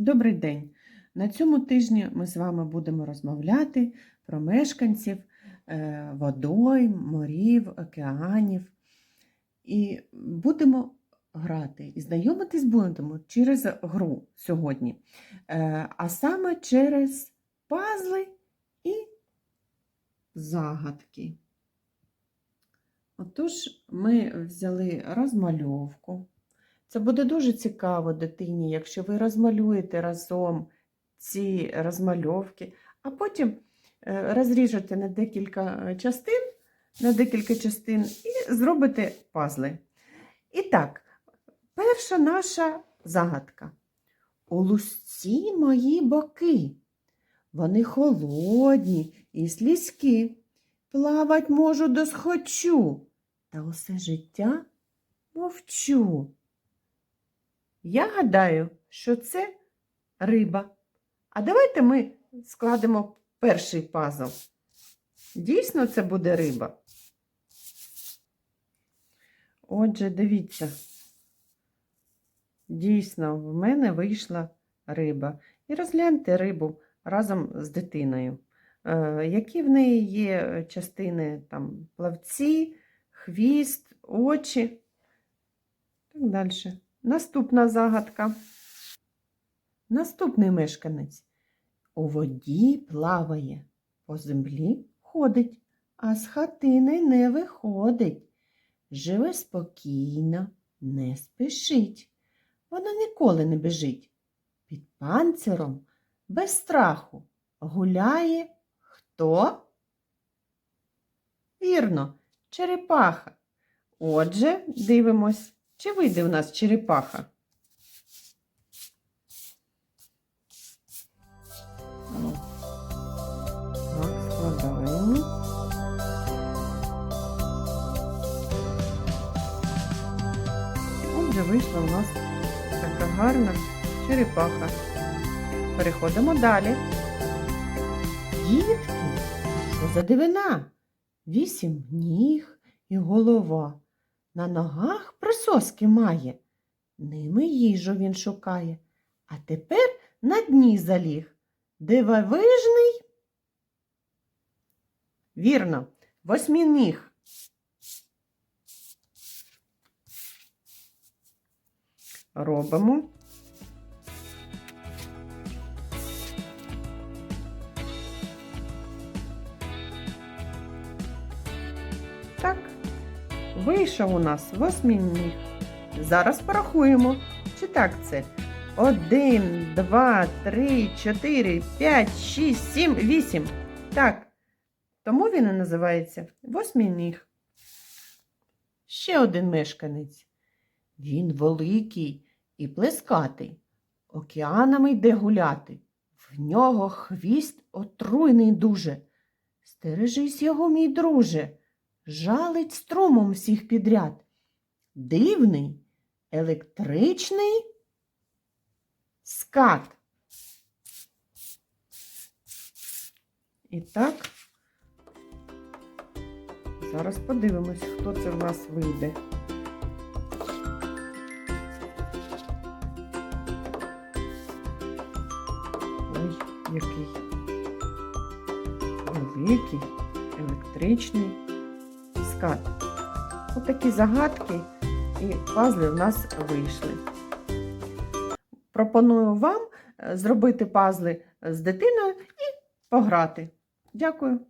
Добрий день! На цьому тижні ми з вами будемо розмовляти про мешканців е, водойм, морів, океанів. І будемо грати і знайомитись будемо через гру сьогодні, Е, а саме через пазли і загадки. Отож, ми взяли розмальовку. Це буде дуже цікаво дитині, якщо ви розмалюєте разом ці розмальовки, а потім е, розріжете на декілька е, частин, на декілька частин і зробите пазли. І так, перша наша загадка. У лусці мої боки. Вони холодні і слізькі. Плавать можу досхочу, та усе життя мовчу. Я гадаю, що це риба. А давайте ми складемо перший пазл. Дійсно, це буде риба. Отже, дивіться. Дійсно, в мене вийшла риба. І розгляньте рибу разом з дитиною. Е, Які в неї є частини там, плавці, хвіст, очі. Так далі. Наступна загадка. Наступний мешканець. У воді плаває, по землі ходить, а з хатини не виходить. Живе спокійно, не спішить. Вона ніколи не біжить. Під панциром, без страху, гуляє хто? Вірно, черепаха. Отже, дивимось. Чи вийде у нас черепаха? Так, складаємо. Отже, вийшла у нас така гарна черепаха. Переходимо далі. Дітки, що за дивина? Вісім ніг і голова. На ногах присоски має, ними їжу він шукає, а тепер на дні заліг. Дивовижний. Вірно, восьмініг. Робимо. Так. Вийшов у нас восьминіг. Зараз порахуємо. Чи так це? Один, два, три, чотири, п'ять, шість, сім, вісім. Так. Тому він і називається восьминіг. Ще один мешканець. Він великий і плескатий. Океанами йде гуляти. В нього хвіст отруйний дуже. Стережись його, мій друже жалить струмом всіх підряд. Дивний, електричний скат. І так, зараз подивимось, хто це в нас вийде. Ой, який великий, електричний скат. Ось такі загадки і пазли в нас вийшли. Пропоную вам е, зробити пазли з дитиною і пограти. Дякую.